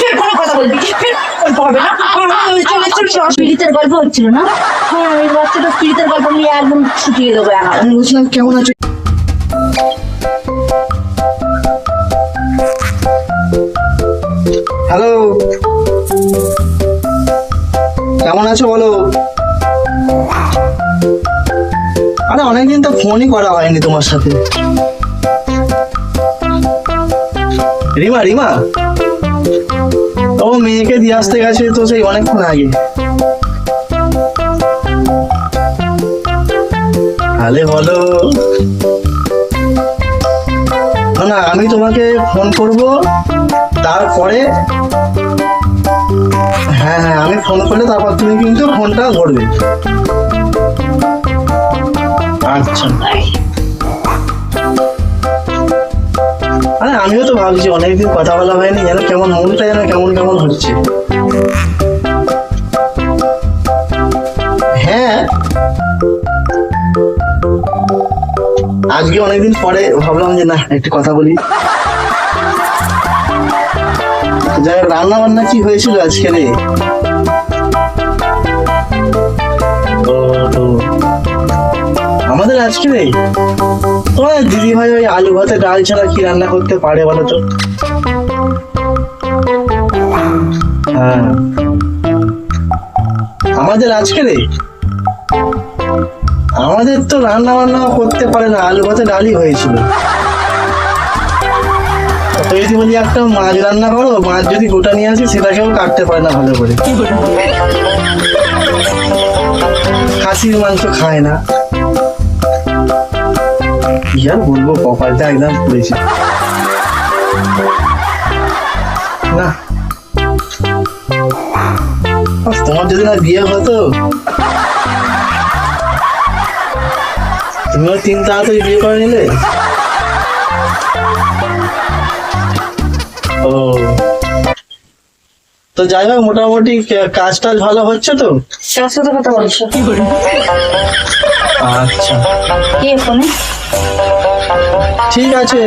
ফের কোনো কথা বলবি? ফের হবে না? চলে চলে চলে। পীড়িতের গল্প হচ্ছিল না? হ্যাঁ ওই বাচ্চাটা পীড়িতের গল্প নিয়ে একদম ছুটিয়ে দেবো এখন। আমি বলছিলাম কেমন আছো? হ্যালো কেমন আছো বলো? আরে অনেকদিন তো ফোনই করা হয়নি তোমার সাথে। রিমা রিমা? ও মেয়েকে দিয়ে আসতে গেছে তো সেই অনেকক্ষণ আগে। তাহলে বলো। না আমি তোমাকে ফোন করব, তারপরে হ্যাঁ হ্যাঁ আমি ফোন করলে তারপর তুমি কিন্তু ফোনটা ধরবে। আচ্ছা। আমিও তো ভাবছি অনেকদিন কথা বলা হয়নি, যেন কেমন মনটা যেন কেমন কেমন হচ্ছে। হ্যাঁ। আজকে অনেকদিন পরে ভাবলাম যে, না, একটু কথা বলি। যাই রান্না বান্না কি হয়েছিল আজকে রে? আমাদের আজকে রে? তোমার দিদি ভাই ওই আলু ভাতে ডাল ছাড়া কি রান্না করতে পারে বলো তো? হ্যাঁ। আমাদের আজকে রে? আমাদের তো রান্না বান্না করতে পারে না, আলু ভাতে ডালই হয়েছিল। যদি বলি একটা মাছ রান্না করো, মাছ যদি গোটা নিয়ে আসি, সেটাকেও কাটতে পারে না ভালো করে। খাসির মাংস খায় না। কি আর বলব? কপালটা একদম পুড়েছে না। তোমার যদি না বিয়ে হতো? তুমিও তিন তাড়াতাড়ি বিয়ে করে নিলে? ও। তো যাই হোক মোটামুটি কে- কাজ টাজ ভালো হচ্ছে তো? কথা বলছো। আচ্ছা। কে ফোনে? ঠিক আছে।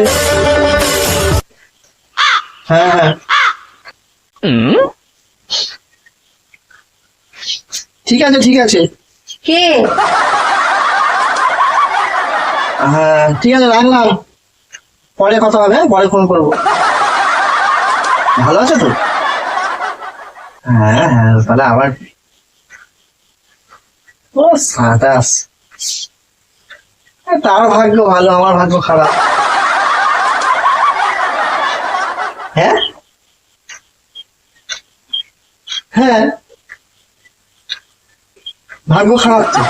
হ্যাঁ হ্যাঁ। ঠিক আছে ঠিক আছে। কে? হ্যাঁ ঠিক আছে রাখলাম। পরে কথা হবে হ্যাঁ? পরে ফোন করব। ভালো আছে তো? হ্যাঁ হ্যাঁ তাহলে আবার ও সাতাশ। তার ভাগ্য ভালো, আমার ভাগ্য খারাপ। হ্যাঁ? হ্যাঁ। ভাগ্য খারাপ তো।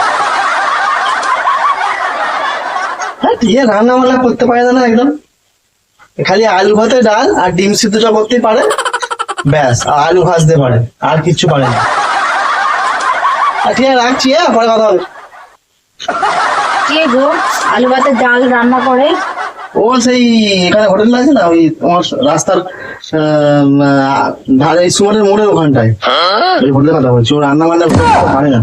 হ্যাঁ দিয়ে রান্না করতে পারে না একদম। খালি আলু ভাতে ডাল আর ডিম সিদ্ধটা করতে পারে। ব্যাস আলু ভাজতে পারে, আর কিচ্ছু পারে না। আর ঠিক আছে, রাখছি হ্যাঁ পরে কথা হবে। কে গো আলু ভাতের ডাল রান্না করে। ও সেই এখানে হোটেল আছে না? ওই তোমার রাস্তার আহ, ধারে সুমারের মোড়ের ওখানটায়। ওই হোটেলের কথা বলছি। ও রান্না বান্না পারে না।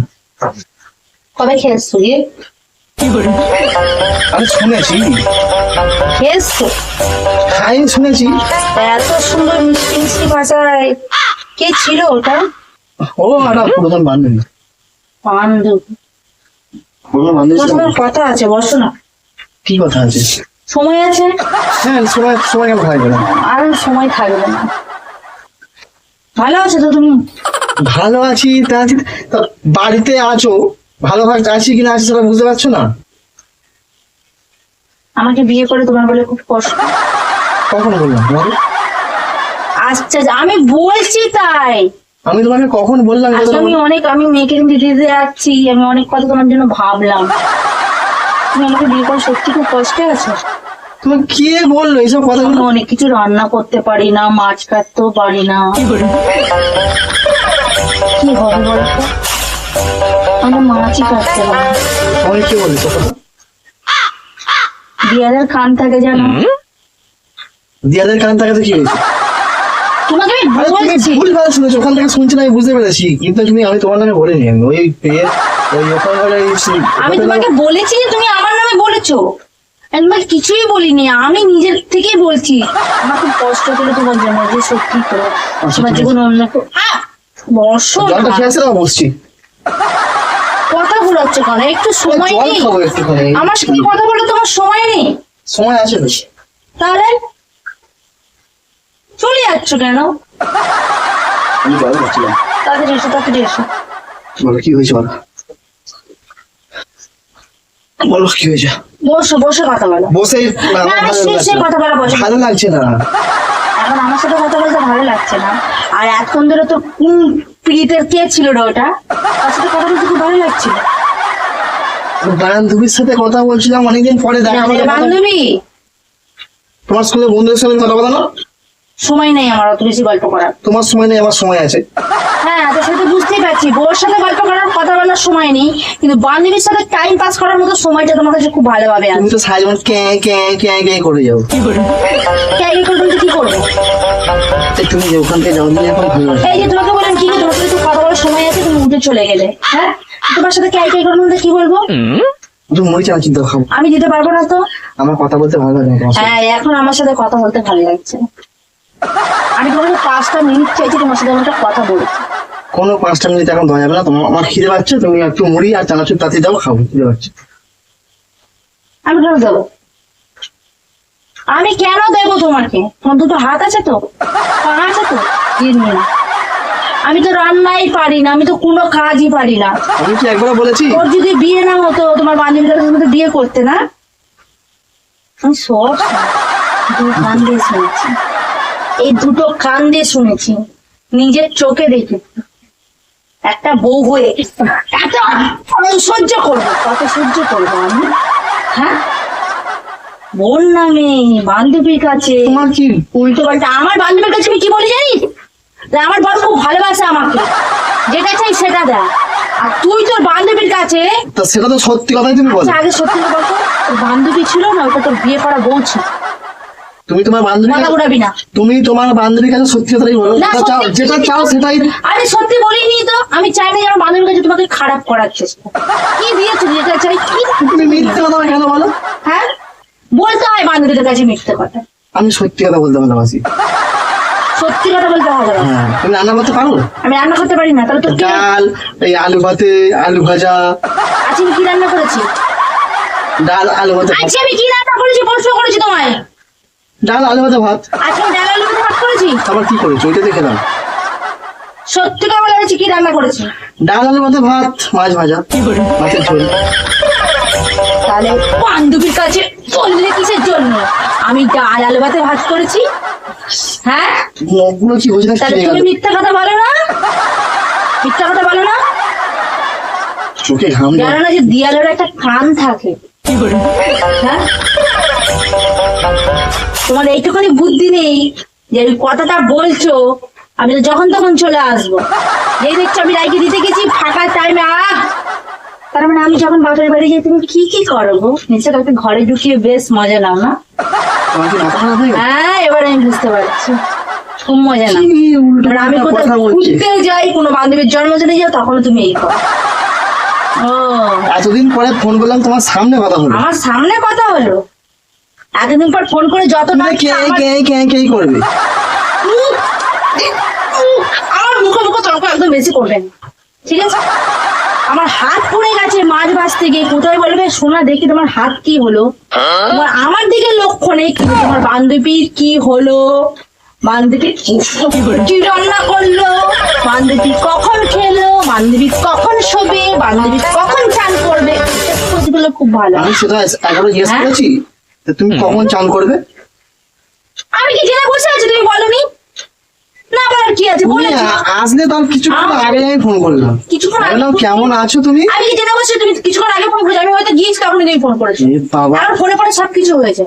কবে খেয়েছো গিয়ে আমি শুনেছি। খেয়েছো? খাই শুনেছি। এত সুন্দর মিষ্টি মিষ্টি ভাষায় কে ছিল ওটা? ও একটা পুরাতন বান্ধবী। বান্ধবী। তোমার কথা আছে বসো না। কি কথা আছে? সময় আছে? হ্যাঁ সময় সময় কেন থাকবে না? আর সময় থাকবে না। ভালো আছো তো তুমি? ভালো আছি তা আছি বাড়িতে আছো? ভালো আছি কিনা আছি সেটা বুঝতে পারছ না? আমাকে বিয়ে করে তোমার বলে খুব কষ্ট। কখন বললাম তোমাকে? আচ্ছা আমি বলছি তাই। আমি তোমাকে কখন বললাম এটা আমি অনেক আমি মেয়েকে দিতে যাচ্ছি আমি অনেক কথা তোমার জন্য ভাবলাম। তুমি আমাকে বিয়ে করে সত্যি খুব কষ্টে আছো? তোমাকে কে বলল এইসব আমি অনেক কিছু রান্না করতে পারি না মাছ কাটতেও পারি না। কি হবে বলতো আমি মাছই কাটতে পারি না। আমাকে কে বলেছ? কথা বিয়াদের কান থাকে জানো? দিয়াদের কান থাকাতে কি হয়েছে? তোমাকে আমি বলছি। ভুল ভালো শুনেছো ওখান থেকে শুনছি আমি বুঝতে পেরেছি। কিন্তু তুমি আমি তোমার নামে বলিনি আমি ওই ওই ওখানকার আমি তোমাকে বলেছি যে তুমি আমার নামে বলেছ। কিছুই বলিনি আমি নিজের থেকেই বলছি। আমার খুব কষ্ট করে তোমার জন্য যে সত্যি করে তোমার জীবন অন্য আসে না বসছি। কথা বলাচ্ছে কেন? একটু সময় নেই। আমার সাথে কথা বলে তোমার সময় নেই। সময় আছে তাহলে চলে যাচ্ছ কেন? আমি জল খাচ্ছিলাম তাড়াতাড়ি এসো তাড়াতাড়ি এসো বলো কি হয়েছে বলো? বলো কি হয়েছে? বসো বসে কথা বলো। বসে। কথা বলা ভালো লাগছে না। এখন আমার সাথে কথা বলতে ভালো লাগছে না। আর এতক্ষণ ধরে তো কোন পিড়িতের কে ছিল রে ওটা? তার সাথে কথা বলতে খুব ভালো লাগছিল বান্ধবীর সাথে কথা বলছিলাম অনেকদিন পরে দেখা। বান্ধবী? তোমার স্কুলে বন্ধুদের সাথে কথা বলো না। সময় নেই আমার অত বেশি গল্প করার। তোমার সময় নেই আমার সময় আছে। হ্যাঁ তো সেটা বুঝতেই পারছি। বউর সাথে গল্প করার কথা বলার সময় নেই। কিন্তু বান্ধবীর সাথে টাইম পাস করার মতো সময়টা তোমার কাছে খুব ভালোভাবে তুমি তো সারা জীবন ক্যাঁ ক্যাঁ ক্যাঁ ক্যাঁ করে যাও। ক্যারি করে তুমি কি করব? তুমি যে ওখান থেকে যাও তুমি এখন ভালো এই যে তোমাকে বললাম কি তোমার সাথে কথা বলার সময় আছে তুমি উঠে চলে গেলে। হ্যাঁ? তোমার সাথে ক্যারি ক্যারি করার মধ্যে কি বলব? তুমি মরিচ আমি চিন্তা খাব আমি দিতে পারব না তো? আমার কথা বলতে ভালো লাগে। হ্যাঁ এখন আমার সাথে কথা বলতে ভালো লাগছে। আমি তোমাকে পাঁচটা মিনিট চাইছি তোমার সাথে একটা কথা বলছি কোনো পাঁচটা মিনিট এখন দেওয়া যাবে না। তোমার আমার খিদে পাচ্ছে তুমি একটু মুড়ি আর চানাচুর তাতে দাও খাব খিদে পাচ্ছে। আমি কেন দেবো? আমি কেন দেবো তোমাকে? তোমার দুটো হাত আছে তো? পা আছে তো? দিয়ে আমি তো রান্নাই পারি না আমি তো কোনো কাজই পারি না। আমি কি একবার বলেছি? ওর যদি বিয়ে না হতো তোমার বান্ধবীদের সাথে বিয়ে করতে না? আমি সব। দু কান দিয়ে শুনেছি। এই দুটো কান দিয়ে শুনেছি নিজের চোখে দেখেছি একটা বউ হয়ে এত সহ্য করব কত সহ্য করব আমি? হ্যাঁ? বোন নামে বান্ধবীর কাছে। তোমার কি উল্টো পাল্টা আমার বান্ধবীর কাছে আমি কি বলি জানিস? আমার বর খুব ভালোবাসে আমাকে। যেটা চাই সেটা দেয়। আর তুই তোর বান্ধবীর কাছে তা সেটা তো সত্যি কথাই তুমি বলো। আচ্ছা আগে সত্যি তোর বান্ধবী ছিল না ওটা তোর বিয়ে করা বউ ছিল। তুমি তোমার বান্ধবী কথা উড়াবি না। তুমি তোমার বান্ধবীর কাছে সত্যি কথাই বলো। না, চাও যেটা চাও সেটাই আরে সত্যি বলিনি তো। আমি চাই না যে আমার বান্ধবীর কাছে তোমাকে খারাপ করার চেষ্টা কি দিয়েছ যেটা চাই? কি তুমি মিথ্যে কথা কেন বলো? হ্যাঁ? বলতে হয় বান্ধবীদের কাছে মিথ্যে কথা। আমি সত্যি কথা বলতে ভালোবাসি সত্যি কথা বলতে হবে হ্যাঁ তুমি রান্না করতে পারো? আমি রান্না করতে পারি না তাহলে কি ডাল এই আলু ভাতে আলু ভাজা। আজকে আমি কি রান্না করেছি? ডাল আলু ভাতে ভাত। আজকে আমি কি রান্না করেছি প্রশ্ন করেছি তোমায়? ডাল আলু ভাতে ভাত। আজকে ডাল আলু দিয়ে ভাত করেছি? আবার কি করেছ? ওইটা দেখে দাও সত্যি কথা বলে গেছি কি রান্না করেছি? ডাল আলু ভাতে ভাত মাছ ভাজা। মাছের ঝোল। তাহলে বান্ধবীর কাছে চললে কিসের জন্য? আমি ডাল আলু ভাতে ভাত করেছি। হ্যাঁ? মুখগুলো কি হয়েছে না তাহলে তুমি মিথ্যা কথা বলো না। মিথ্যা কথা বলো না। চোখে ঘাম জানো না যে দিয়ালের একটা কান থাকে। হ্যাঁ? তোমার এইটুখানি বুদ্ধি নেই যে কথাটা বলছো আমি তো যখন তখন চলে আসব। যেই দেখছ আমি রাইকে দিতে গেছি ফাঁকা টাইমে আহ! তার মানে আমি যখন বাপের বাড়ি যাই তুমি কি কি করো গো? নিশ্চয় কাউকে ঘরে ঢুকিয়ে বেশ মজা নাও না? হয়ে এবার আমি বুঝতে পারছি। খুব মজা এবার আমি কোথাও ঘুরতেও যাই কোনো বান্ধবীর জন্মদিনে যাও তখন তুমি এই করো। ও। এতদিন পরে ফোন করলাম তোমার সামনে কথা বলো আমার সামনে কথা হলো এতদিন পর ফোন করে যত না কে কে কে কে করবে? আমার মুখে মুখে তর্ক একদম বেশি করবেন ঠিক আছে? আমার হাত পড়ে গেছে মাছ ভাজতে গিয়ে। কোথায় বলবে? সোনা দেখি তোমার হাত কি হলো। তোমার আমার দিকে লক্ষ্য নেই কিন্তু তোমার বান্ধবীর কি হলো? বান্ধবী কি রান্না করল? বান্ধবী কখন খেলো? বান্ধবী কখন শোবে? বান্ধবী কখন চান করবে? খুব ভালো। আমি সেটা একবার জিজ্ঞেস হ্যাঁ? করেছি। তুমি কখন চান করবে? আমি কি জেনে বসে আছি তুমি বলনি? না বলার কি আছে? আ- আসলে তার কিছুক্ষণ আগে আমি ফোন করলাম। কিছুক্ষণ আগে কেমন আছো তুমি? আমি কি জেনে বসে তুমি কিছুক্ষণ আগে ফোন করেছ। আমি হয়তো গিয়েছি তখন তুমি ফোন করেছ। বাবা। আর ফোনে পরে সব কিছু হয়েছে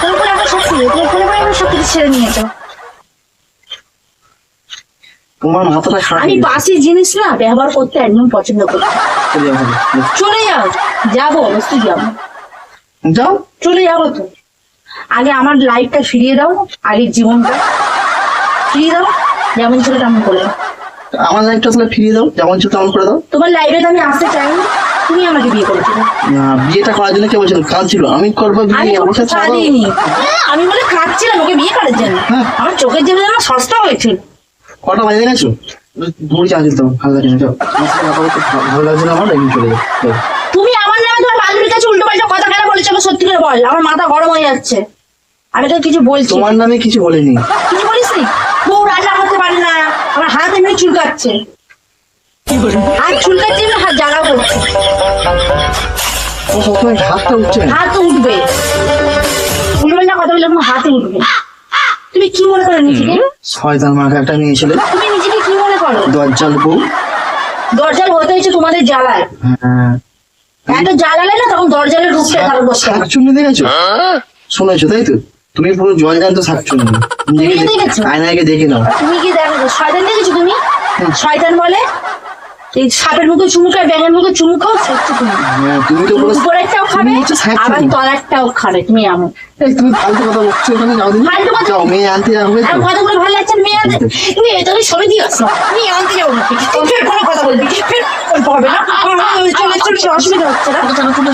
ফোন করে আমার সব কিছু তুমি ফোনে পরে আমার সব কিছু ছেড়ে নিয়েছো তোমার মাথাটা খারাপ আমি বাসি জিনিস না ব্যবহার করতে একদম পছন্দ করি। চলে যাও। চলে যাও। যাব অবশ্যই যাব। যাও চলে যাব তো। আগে আমার লাইফটা ফিরিয়ে দাও আগের জীবনটা। ফিরিয়ে দাও যেমন ছিল তেমন করে আমার লাইফটা ফিরিয়ে দাও যেমন ছিল তেমন করে দাও। তোমার লাইফে তো আমি আসতে চাই তুমি আমাকে বিয়ে করেছ না বিয়েটা করার জন্য কে বলছিল? কাল ছিল। আমি করব বিয়ে আমার ছাড়ো। আমি বলে খাচ্ছিলাম ওকে বিয়ে করার জন্য। হ্যাঁ। আমার চোখের জন্য যেন সস্তা হয়েছিল কটা বাজে গেছো ঘুরে চা দিতাম ভালো আমার লাগছে না আমার এমনি চলে যাও। তুমি আমার নামে তোমার বান্ধবীর কাছে উল্টো পাল্টা কথা কেন বলেছ সত্যি করে বল আমার মাথা গরম হয়ে যাচ্ছে। আমি তো কিছু বলছি। তোমার নামে কিছু বলিনি। কিছু বলিস নি বউ রান্না করতে পারে না আমার হাত এমনি চুলকাচ্ছে। হাত চুলকাচ্ছে এমনি হাত জ্বালাও করছে। ও সবসময় হাতটা উঠছে না? হাত উঠবে। পাল্টা কথা বলে হাতে উঠবে তুমি কি মনে করো নিজেকে? শয়তান মাকে একটা মেয়ে ছেলে। তুমি নিজেকে কি মনে করো? দরজাল বউ। দরজাল হতে হয়েছে তোমাদের জ্বালায়। হ্যাঁ এত জ্বালালে না তখন দরজালের রূপটা করতে হবে। শাকচুন্নি দেখেছ? শুনেছো তাই তো? তুমি পুরো জল জানতো শাকচুন্নি তুমি দেখেছ? আয়নায় দেখে নাও। তুমি কি দেখো? শয়তান দেখেছ তুমি? শয়তান বলে? এই সাপের মুখে চুমু খায় ব্যাঙের মুখে চুমু খাও সেটা তুমি হ্যাঁ, তুমি তো পুরো উপরেরটাও খাবে আবার তলারটাও খাবে তুমি এমন এই, তুমি ফালতু কথা বলছো এখানে যাও দিন ফালতু কথা- যাও মেয়ে আনতে যাবে আর তো কথাগুলো ভালো লাগছে মেয়ে আনতে? তুমি এটা আমি সবে দিয়ে আসো। আনতে যাব নাকি তুমি ফের কোনো কথা বলবি ফের হবে না? চলে চলে অসুবিধা হচ্ছে না।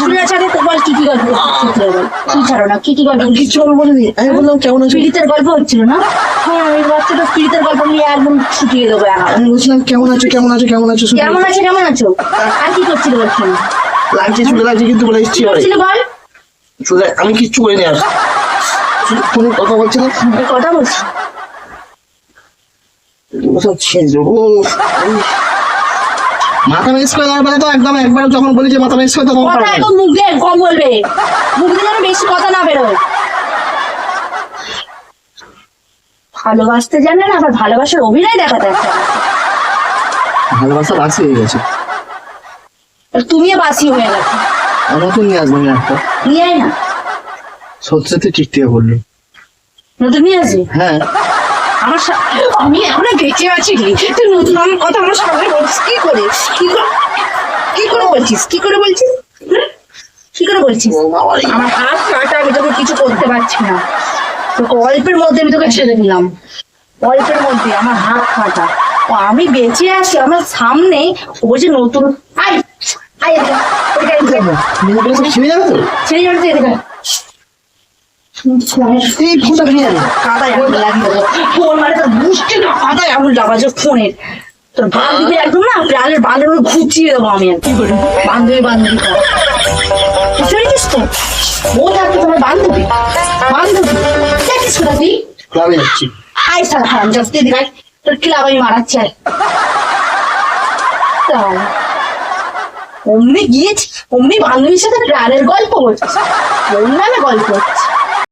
চলে ছাড়ে তো বল কি কি গল্প হচ্ছিল বল। তুই ছাড়ো না কি কি গল্প কিছু আমি আমি বললাম কেমন আছো? পীড়িতের গল্প হচ্ছিল না? হ্যাঁ এই বাচ্চাটা পীড়িতের গল্প নিয়ে একদম ছুটিয়ে দেবো আমি বলছিলাম কেমন আছো কেমন আছো কেমন আছো কেমন আছে কেমন আছো? আর কি করছিল বলছেন লাগছে চুলে লাগছে কিন্তু বলে এসছি বল। চুলে আমি কিচ্ছু করিনি আর। ফোনে কথা কথা বলছি। ছেড়ে দেবো? মাথা মেস করে দেওয়ার পরে তো একদম একবার যখন বলি যে মাথা মেস করে তখন কথা না। একদম মুখ দিয়ে কম বলবে। মুখ দিয়ে যেন বেশি কথা না বেরোয়। ভালোবাসতে জানে না আবার ভালোবাসার অভিনয় দেখাতে ভালোবাসা বাসি হয়ে গেছে। তুমিও বাসি হয়ে গেছো। নতুন নিয়ে আসব না একটা? নিয়ে আয় না। সত্যি সত্যি ঠিক থেকে বলল। নতুন নিয়ে আসবি? হ্যাঁ। আমার আমি এখনও বেঁচে আছি তুই নতুন আমার কথা আমার সামনে বলছিস কি করে? কি করে কি করে বলছিস? কি করে বলছিস? কি করে বলছিস? আমার হাত কাটা আমি তোকে কিছু করতে পারছি না। তোকে অল্পের মধ্যে আমি তোকে ছেড়ে দিলাম। অল্পের মধ্যে আমার হাত কাটা আমি বেঁচে আছি আমার সামনে ও বলছে নতুন আই আই এদিকে, এদিকে, এদিকে। মেয়েগুলো সব ছিঁড়ে যাবে তো ছেড়ে যাচ্ছে এই ফোনটা ভেঙে যাবে কাদায় ফোন মানে তোর বুঝতে না কাদায় লাগাচ্ছে ফোনের। তোর বান্ধবী একদম না প্রাণের বান্ধবী ঘুচিয়ে দেবো আমি আর কি করে বান্ধবী বান্ধবী কর। বুঝতে পেরেছিস তো? ও থাকতো তোমার বান্ধবী। বান্ধবী। দেখিস কোথা তুই? ক্লাবে যাচ্ছি। আই সারা হারাম যাচ্ছে দিঘায় তোর ক্লাব আমি চাই। অমনি গিয়েছি, অমনি বান্ধবীর সাথে গানের গল্প বলছে অন্যান্য গল্প হচ্ছে